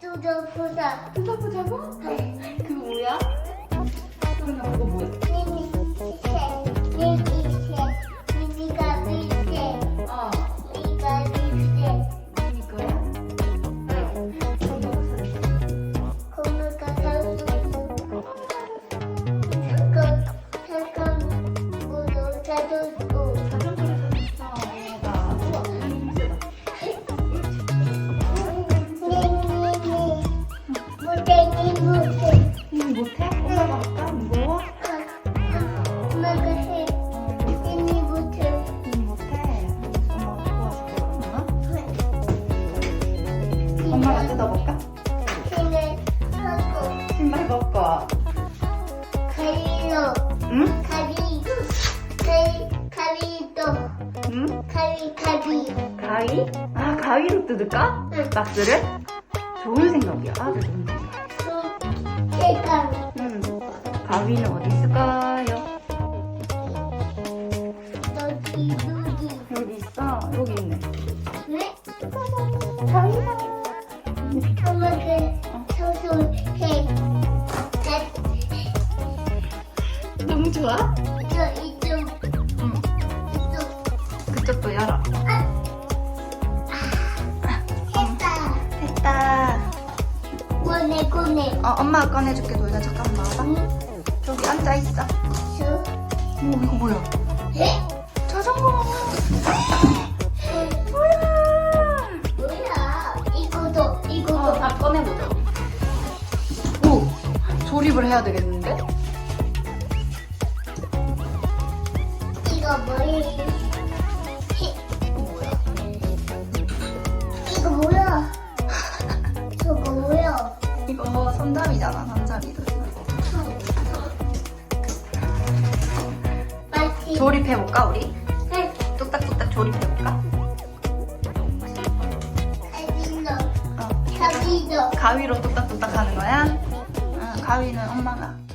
뜯어보자. 뜯어보자고? 그거 뭐야? 그러나 그거 뭐야? 미니 새, 미니 새, 미니가 밑에, 어 미니가 밑에, 이거야? 고무가 살수 잠깐, 잠깐, 무도 사줬 엄마가 뜯어볼까? 신을 하고, 신발 벗고 가위로, 응? 가위, 가위, 가위도, 응? 가위, 가위. 가위? 아 가위로 뜯을까? 응. 박스를? 좋은 생각이야 아주 좋은 생각 내가 응 가위는 어디 있을까요? 여기 여기 여기 있어 여기 있네 왜? 가위 가 엄마가 청소해 너무 좋아? 저 이쪽 응. 이쪽 그쪽도 열어. 했다 됐다. 꺼내 꺼내 어 엄마가 꺼내줄게. 놀자. 잠깐만 나와봐. 응? 저기 앉아 있어. 저오 이거 뭐야? 해? 자전거 조립을 해야 되겠는데? 이거 뭐야 뭐야 이거 뭐야? 저거 뭐야 이거 손잡이잖아 손잡이도. 마치 조립해볼까 우리? 해 뚝딱뚝딱 조립해볼까? 가위로 어. 가위로 뚝딱뚝딱 하는 거야? 응 가위는 엄마가